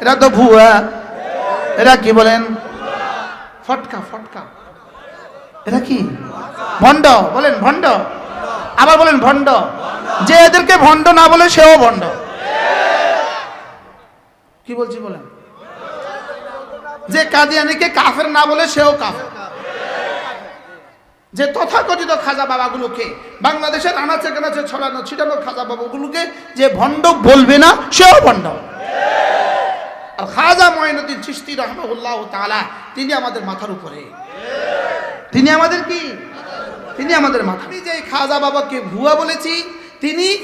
এরা তো ভুয়া। এরা কি বলেন? ফটকা ফটকা। এরা কি? ভণ্ড, বলেন ভণ্ড। আবার বলেন ভণ্ড। যে এদেরকে ভণ্ড না বলে সেও ভণ্ড। কি বলছি বলেন? যে কাদিয়ানিকে কাফের না বলে সেও কাফের। যে তথাকথিত খাজা বাবাগুলোকে, বাংলাদেশের আনাচে কানাচে ছড়ানো ছিটানো খাজা বাবাগুলোকে যে ভণ্ড বলবে না, সেও ভণ্ড। আর খাজা মঈনুদ্দিন চিশতি রহমাউল্লাহ তাআলা, তিনি আমাদের মাথার উপরে। তিনি আমাদের কি? তিনি আমাদের মাথা। আমি যে খাজা বাবাকে ভুয়া বলেছি, তিনি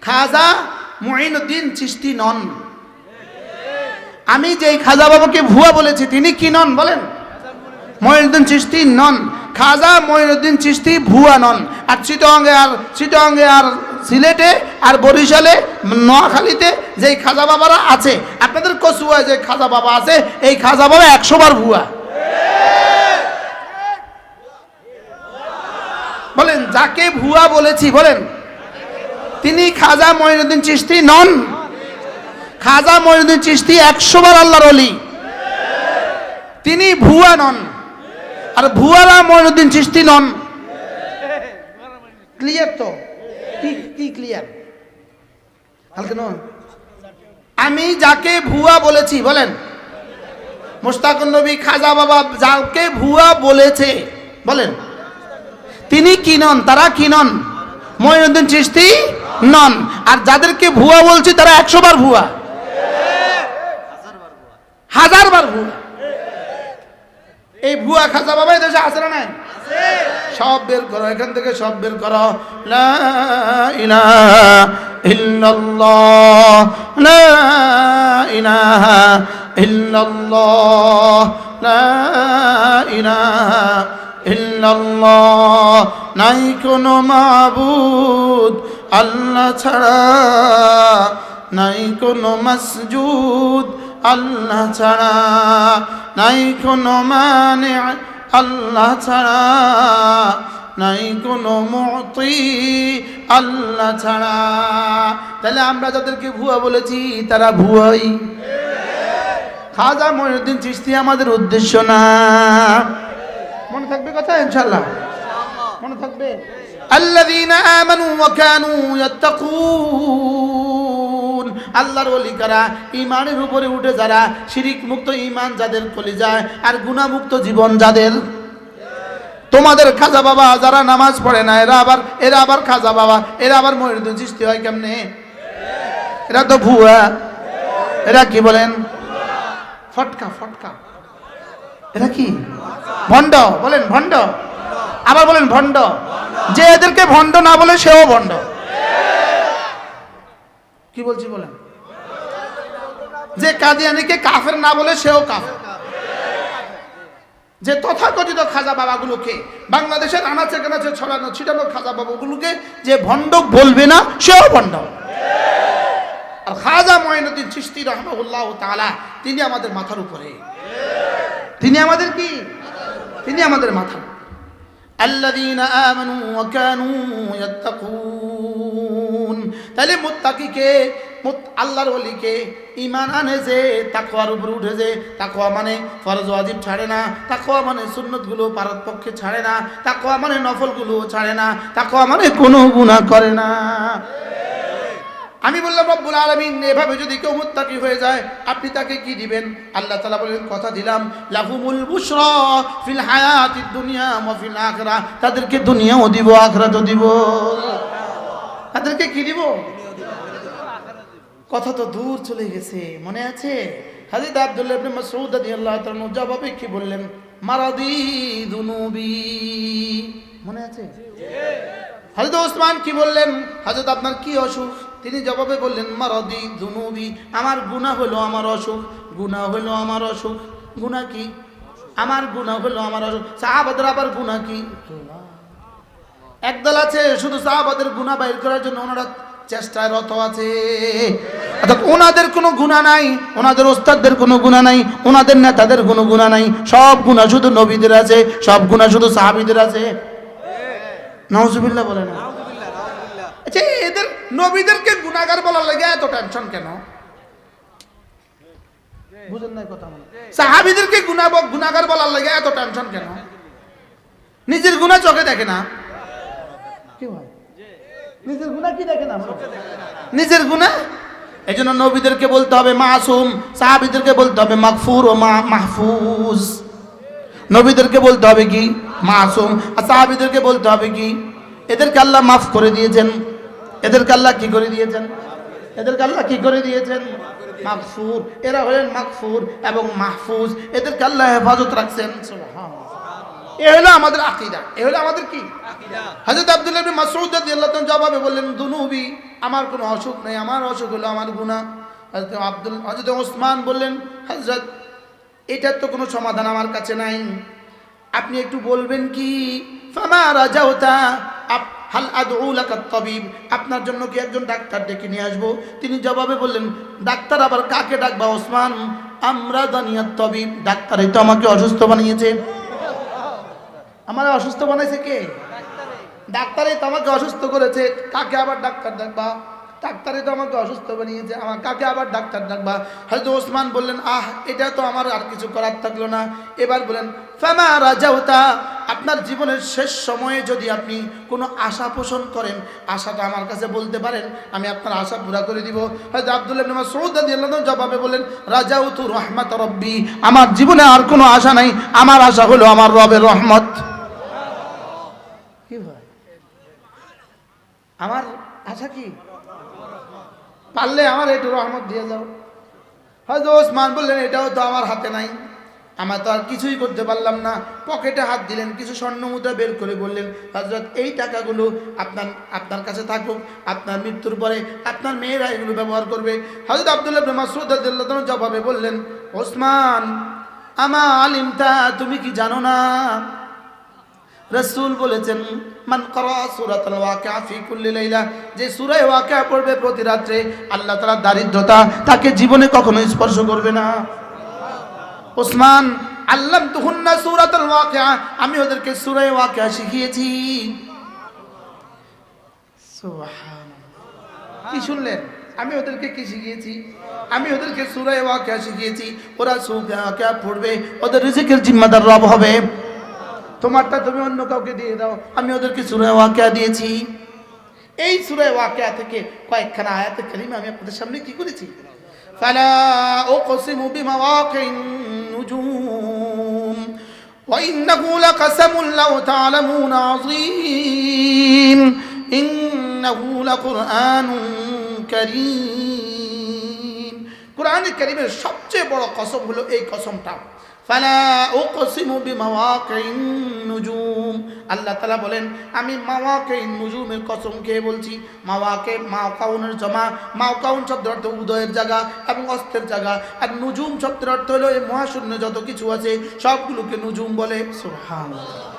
খাজা মঈনুদ্দিন চিশতি নন। আমি যে খাজা বাবাকে ভুয়া বলেছি, তিনি কি নন বলেন? মঈনুদ্দিন চিশতি নন। খাজা মঈনুদ্দিন চিশতি ভুয়া নন। আর চিটঙ্গে আর চিটঙ্গে আর সিলেটে আর বরিশালে, নোয়াখালীতে যে খাজা বাবারা আছে। আপনাদের কচুয়ায় যে খাজা বাবা আছে, এই খাজা বাবা একশো বার ভুয়া। বলেন, যাকে ভুয়া বলেছি, বলেন, তিনি খাজা মঈনুদ্দিন চিশতি নন। খাজা মঈনুদ্দিন চিশতি একশো বার আল্লাহর অলি তিনি ভুয়া নন। আর ভুয়ারা মঈনুদ্দিন চিশতি নন। ক্লিয়ার তো? কি ক্লিয়ার হালকা নন আমি যাকে ভুয়া বলেছি, বলেন। মুস্তাকুন নবী খাজা বাবা যাকে ভুয়া বলেছে, বলেন। তিনি কি নন? তারা কি নন? মঈনুদ্দিন চিশতি নন। আর যাদেরকে ভুয়া বলছি, তারা একশো বার ভুয়া। হাজার বার ভুয়া। এই ভুয়া খাজা বাবা দেশে আছে না নাই? সব বের করো, এখান থেকে সব বের করো। লা লা লা নাই কোনো মাবুদ আল্লাহ ছাড়া, নাই কোনো মসজুদ আল্লাহ ছাড়া, নাই কোনো মানে আল্লাহ ছাড়া নাই কোনো মতি আল্লাহ ছাড়া। তাহলে আমরা যাদেরকে ভুয়া বলেছি, তারা ভুয়াই। খাজা মহিউদ্দিন চিস্তি আমাদের উদ্দেশ্য না। মনে থাকবে কথা ইনশাল্লাহ মনে থাকবে? আল্লাহ আমানু ওয়া ইয়াত্তাকুন। আল্লাহর ওলি কারা? ইমানের উপরে উঠে যারা শিরিক মুক্ত ইমান যাদের কলি যায় আর গুণামুক্ত জীবন যাদের? তোমাদের খাজা বাবা যারা নামাজ পড়ে না, এরা আবার এরা আবার খাজা বাবা, এরা আবার মহিউদ্দিন সৃষ্টি হয় কেমনে? এরা তো ভুয়া। এরা কি বলেন? ফটকা ফটকা। এরা কি? ভণ্ড, বলেন ভণ্ড। আবার বলেন ভণ্ড। যে এদেরকে ভণ্ড না বলে সেও ভণ্ড। কি বলছি বলেন? যে কাদিয়ানিকে কাফের না বলে সেও কাফের। যে তথাকথিত খাজা বাবাগুলোকে, বাংলাদেশের আনাচে কানাচে ছড়ানো ছিটানো খাজা বাবাগুলোকে যে ভণ্ড বলবে না, সেও ভণ্ড আর খাজা মঈনুদ্দিন চিশতি রহমাউল্লাহ তাআলা, তিনি আমাদের মাথার উপরে। তিনি আমাদের কি? তিনি আমাদের মাথা। আল্লাযীনা আমানু কানু ইয়াত্তাকুন। তাহলে মুত্তাকিকে, মুত- আল্লাহর ওলিকে ইমান আনে যে, তাকওয়ার উপরে উঠে যে। তাকওয়া মানে ফরজ ওয়াজিব ছাড়ে না, তাকওয়া মানে সুন্নতগুলো পারত পক্ষে ছাড়ে না, তাকওয়া মানে নফলগুলো ছাড়ে না, তাকওয়া মানে কোনো গুনাহ করে না। আমি বললাম, রব্বুল আলামিন, এভাবে যদি কেউ মুত্তাকি হয়ে যায়, আপনি তাকে কি দিবেন? আল্লাহ তাআলা বলেন কথা দিলাম, লাহুমুল বুশরা ফিল হায়াতিদ দুনিয়া ওয়া ফিল আখিরা তাদেরকে দুনিয়াও দিব, আখিরাতও দিব। তাদেরকে কি দিব? কথা তো দূর চলে গেছে, মনে আছে? হাজিদ আব্দুল্লাহ ইবনে মাসউদ রাদিয়াল্লাহু তাআলা জবাবে কি বললেন? মারাদি দুনুবি। মনে আছে? হজরত ওসমান কি বললেন? হজরত আপনার কি অসুখ? তিনি জবাবে বললেন, মারদি দুনুবি। আমার গুণা হলো আমার অসুখ। গুণা হলো আমার অসুখ। গুণা কি? আমার গুণা হলো আমার অসুখ। সাহাবাদের আবার গুণা কি? একদল আছে, শুধু সাহাবাদের গুণা বাইর করার জন্য ওনারা চেষ্টায় রত আছে। অর্থাৎ ওনাদের কোনো গুণা নাই, ওনাদের ওস্তাদদের কোনো গুণা নাই, ওনাদের নেতাদের কোনো গুণা নাই, সব গুণা শুধু নবীদের আছে, সব গুণা শুধু সাহাবিদের আছে। নওজুবিল্লাহ বলে না? আচ্ছা এদের নবীদেরকে গুনাহগার বলার লাগে এত টেনশন কেন? বুঝেন নাই কথা সাহাবিদেরকে গুনাহ গুনাহগার বলার লাগে এত টেনশন কেন? নিজের গুনাহ চোখে দেখে না। কি হয়? নিজের গুনাহ কি দেখে আমরা? নিজের গুনাহ এই জন্য নবীদেরকে বলতে হবে মাসুম সাহাবিদেরকে বলতে হবে মাগফুর ও মা- মাহফুজ। নবীদেরকে বলতে হবে কি? মাসুম। আর সাহাবিদেরকে বলতে হবে কি? এদেরকে আল্লাহ মাফ করে দিয়েছেন। এদেরকে আল্লাহ কি করে দিয়েছেন? এদেরকে আল্লাহ কি করে দিয়েছেন? মাগফুর। এরা হলেন মাগফুর এবং মাহফুজ। এদেরকে আল্লাহ হেফাজত রাখছেন। এ হলো আমাদের আকিদা। এ হলো আমাদের কি? হযরত আব্দুল্লাহ ইবনে মাসউদ রাদিয়াল্লাহু তাআলা জবাবে বললেন দুনুবি আমার কোনো অসুখ নেই আমার অসুখ হলো আমার গুনাহ। হযরত আব্দুল হযরত ওসমান বললেন হযরত এটার তো কোনো সমাধান আমার কাছে নাই। আপনি একটু বলবেন কি? ফামা রাজাউতা আপ হাল আদউ লাকা তাবিব আপনার জন্য কি একজন ডাক্তার ডেকে নিয়ে আসব? তিনি জবাবে বললেন ডাক্তার আবার কাকে ডাকবা ওসমান? আমরা দানিয়াত তবিব ডাক্তারই তো আমাকে অসুস্থ বানিয়েছে। আমার অসুস্থ বানাইছে কে? ডাক্তারই তো আমাকে অসুস্থ করেছে, কাকে আবার ডাক্তার ডাকবা? ডাক্তারে তো আমাকে অসুস্থ বানিয়েছে, আমার কাকে আবার ডাক্তার ডাকবা? হয়তো ওসমান বললেন, আহ, এটা তো আমার আর কিছু করার থাকল না। এবার বলেন, ফামা রাজাউতা, আপনার জীবনের শেষ সময়ে যদি আপনি কোনো আশা পোষণ করেন, আশাটা আমার কাছে বলতে পারেন, আমি আপনার আশা পুরা করে দিব। হয়তো আব্দুল্লাহ আনহু জবাবে বলেন, রাজাউতু রহমাত রব্বি, আমার জীবনে আর কোনো আশা নাই, আমার আশা হলো আমার রবের রহমত কি ভাই আমার আশা কি? পারলে আমার একটু রহমত দিয়ে যাও। হয়তো ওসমান বললেন, এটাও তো আমার হাতে নাই। আমার তো আর কিছুই করতে পারলাম না। পকেটে হাত দিলেন, কিছু স্বর্ণ মুদ্রা বের করে বললেন হজরত এই টাকাগুলো আপনার আপনার কাছে থাকুক। আপনার মৃত্যুর পরে আপনার মেয়েরা এগুলো ব্যবহার করবে। হজরত আবদুল্লাহ মাসুদ জবাবে বললেন, ওসমান আমা আলিমতা তুমি কি জানো না? রসুল বলেছেন, মান করা সূরাতুল ওয়াকিয়া ফি কুল্লি লাইলা যে সূরা ওয়াকিয়া পড়বে প্রতি রাত্রে, আল্লাহ তাআলা দারিদ্রতা তাকে জীবনে কখনো স্পর্শ করবে না। ওসমান আল্লাম তুহুন্না সূরাতুল ওয়াকিয়া আমি ওদেরকে সূরা ওয়াকিয়া শিখিয়েছি। কি শুনলেন? আমি ওদেরকে কি শিখিয়েছি? আমি ওদেরকে সূরা ওয়াকিয়া শিখিয়েছি। ওরা সূরা ওয়াকিয়া পড়বে, ওদের রিজিকের জিম্মাদার রব হবে। তোমারটা তুমি অন্য কাউকে দিয়ে দাও আমি ওদেরকে সুরে ওয়াকিয়া দিয়েছি এই সুরে ওয়াকিয়া থেকে কয়েকখানা আয়াতে কারিমা আমি আপনাদের সামনে কি করেছি ফালা উকসিমু বিমাওয়াকিন নুজুম وإنه لقسم لو تعلمون عظيم إنه لقرآن كريم কোরআন কারিমের সবচেয়ে বড় কসম হলো এই কসমটা আল্লাহ তালা বলেন, আমি মাওয়াকে নুজুমের কসম খেয়ে বলছি, মাওয়াকে মাওকাউনের জমা মাওকাউন শব্দের অর্থ উদয়ের জায়গা এবং অস্তের জায়গা, আর নুজুম শব্দের অর্থ হলো এই মহাশূন্য যত কিছু আছে, সবগুলোকে নুজুম বলে। সুবহানাল্লাহ।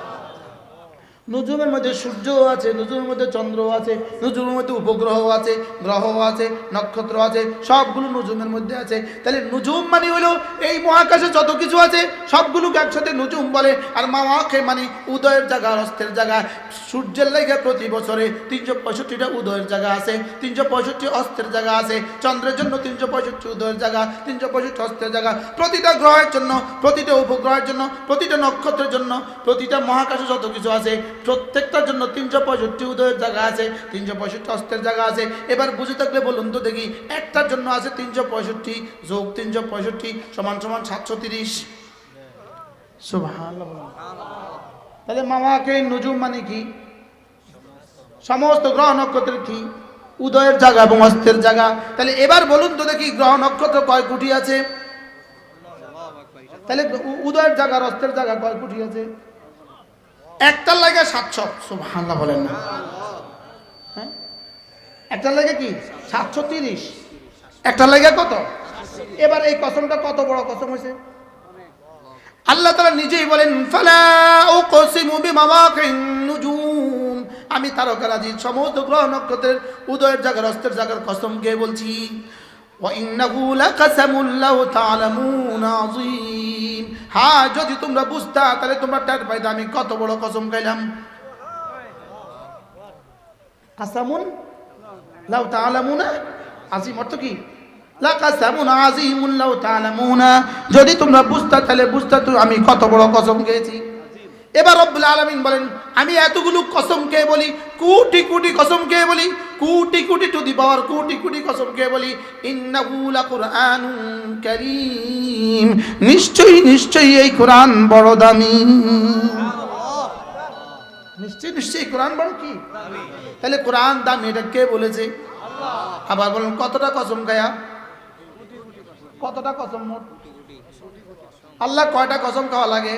নজুমের মধ্যে সূর্য আছে নজুমের মধ্যে চন্দ্র আছে নজুমের মধ্যে উপগ্রহ আছে গ্রহ আছে, নক্ষত্র আছে, সবগুলো নজুমের মধ্যে আছে। তাহলে নজুম মানে হলো এই মহাকাশে যত কিছু আছে, সবগুলোকে একসাথে নজুম বলে। আর মাওয়াকে মানে উদয়ের জায়গা, অস্তের জায়গা। সূর্যের লেগে প্রতি বছরে তিনশো পঁয়ষট্টিটা উদয়ের জায়গা আছে, তিনশো পঁয়ষট্টি অস্তের জায়গা আছে, চন্দ্রের জন্য তিনশো পঁয়ষট্টি উদয়ের জায়গা, তিনশো পঁয়ষট্টি অস্তের জায়গা। প্রতিটা গ্রহের জন্য, প্রতিটা উপগ্রহের জন্য, প্রতিটা নক্ষত্রের জন্য, প্রতিটা মহাকাশে যত কিছু আছে প্রত্যেকটার জন্য তিনশো পঁয়ষট্টি উদয়ের জায়গা আছে, তিনশো পঁয়ষট্টি অস্তের জায়গা আছে। এবার বুঝে থাকলে বলুন তো দেখি, একটার জন্য আছে তিনশো পঁয়ষট্টি যোগ তিনশো পঁয়ষট্টি সমান সমান সাতশো তিরিশ। তাহলে মামাকে নজুম মানে কি? সমস্ত গ্রহ নক্ষত্রের কি? উদয়ের জায়গা এবং অস্তের জায়গা। তাহলে এবার বলুন তো দেখি, গ্রহ নক্ষত্র কয় কোটি আছে? তাহলে উদয়ের জায়গা অস্তের জায়গা কয় কোটি আছে? একটার লাগে সাতশো সুবহানাল্লাহ বলেন না হ্যাঁ একটার লাগে কি সাতশো তিরিশ একটার লাগে কত এবার এই কসমটা কত বড় কসম হয়েছে আল্লাহ তালা নিজেই বলেন ফালা উকসিমু বিমাওয়াকিন নুজুম আমি তারকারাজির সমস্ত গ্রহ নক্ষত্রের উদয়ের জায়গার অস্তের জায়গার কসম কে বলছি وإنه لقسم لو تعلمون عظيم হ্যাঁ যদি তোমরা বুঝতা, তাহলে তোমরা টের পাইতা, আমি কত বড় কসম খাইলাম। কাসামুন লাউ তাআলামুনা? আজিম অর্থ কি? যদি তোমরা বুঝতা, তাহলে বুঝতা আমি কত বড় কসম খেয়েছি। এবার রব্বুল আলামিন বলেন, আমি এতগুলো কসম খেয়ে বলি, কোটি কোটি কসম খেয়ে বলি, কোটি কোটি টু দি পাওয়ার কোটি কোটি কসম খেয়ে বলি, ইন্নাহু লাকুরআনুন কারীম। নিশ্চয়ই নিশ্চয়ই এই কোরআন বড় দামি। নিশ্চয়ই নিশ্চয়ই কোরআন বড় কি? তাহলে কোরআন দামি এটা কে বলেছে? আবার বলুন, কতটা কসম খায়া? কতটা কসম মোট? আল্লাহ কয়টা কসম খাওয়া লাগে?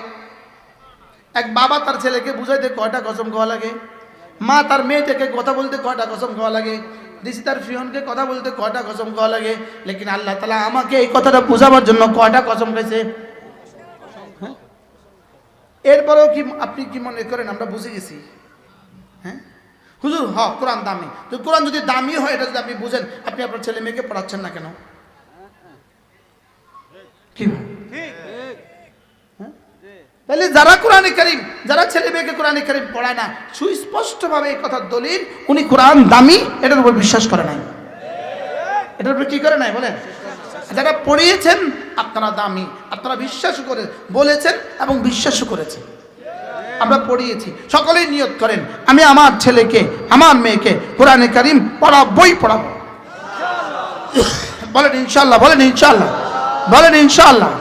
এক বাবা তার ছেলেকে বুঝাইতে কয়টা কসম খাওয়া লাগে? মা তার মেয়েটাকে কথা বলতে কয়টা কসম খাওয়া লাগে? দিদি তার ফিয়নকে কথা বলতে কয়টা কসম খাওয়া লাগে? লেকিন আল্লাহ তালা আমাকে এই কথাটা বোঝাবার জন্য কয়টা কসম খাইছে? হ্যাঁ? এরপরেও কি আপনি কি মনে করেন আমরা বুঝে গেছি? হ্যাঁ? হুজুর, হ, কোরআন দামি। তো কোরআন যদি দামি হয়, এটা যদি আপনি বুঝেন, আপনি আপনার ছেলে মেয়েকে পড়াচ্ছেন না কেন? কি? তাহলে যারা কোরআনে করিম, যারা ছেলে মেয়েকে কোরআনে কারিম পড়ায় না, সুস্পষ্টভাবে এই কথার দলিল, উনি কোরআন দামি, এটার উপর বিশ্বাস করে নাই। এটার উপর কি করে নাই বলেন? যারা পড়িয়েছেন, আপনারা দামি, আপনারা বিশ্বাস করে, বলেছেন এবং বিশ্বাসও করেছেন। আমরা পড়িয়েছি, সকলেই নিয়ত করেন, আমি আমার ছেলেকে, আমার মেয়েকে কোরআনে কারিম পড়াবই পড়াবো। বলেন ইনশাল্লাহ বলেন ইনশাল্লাহ বলেন ইনশাল্লাহ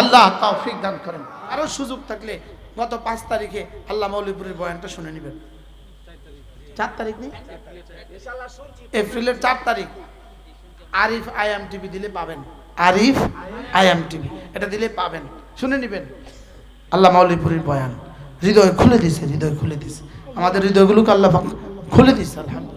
আল্লাহ তৌফিক দান করেন। আরও সুযোগ থাকলে গত পাঁচ তারিখে আল্লাহ মৌলিপুরের বয়ানটা শুনে নেবেন। চার তারিখ নেই? এপ্রিলের চার তারিখ। আরিফ আইএম টিভি দিলে পাবেন। Arif IM TV. এটা দিলে পাবেন। শুনে নেবেন। আল্লাহ মৌলিপুরের বয়ান। হৃদয় খুলে দিছে, হৃদয় খুলে দিছে। আমাদের হৃদয়গুলোকে আল্লাহ খুলে দিছে, আলহামদুলিল্লাহ।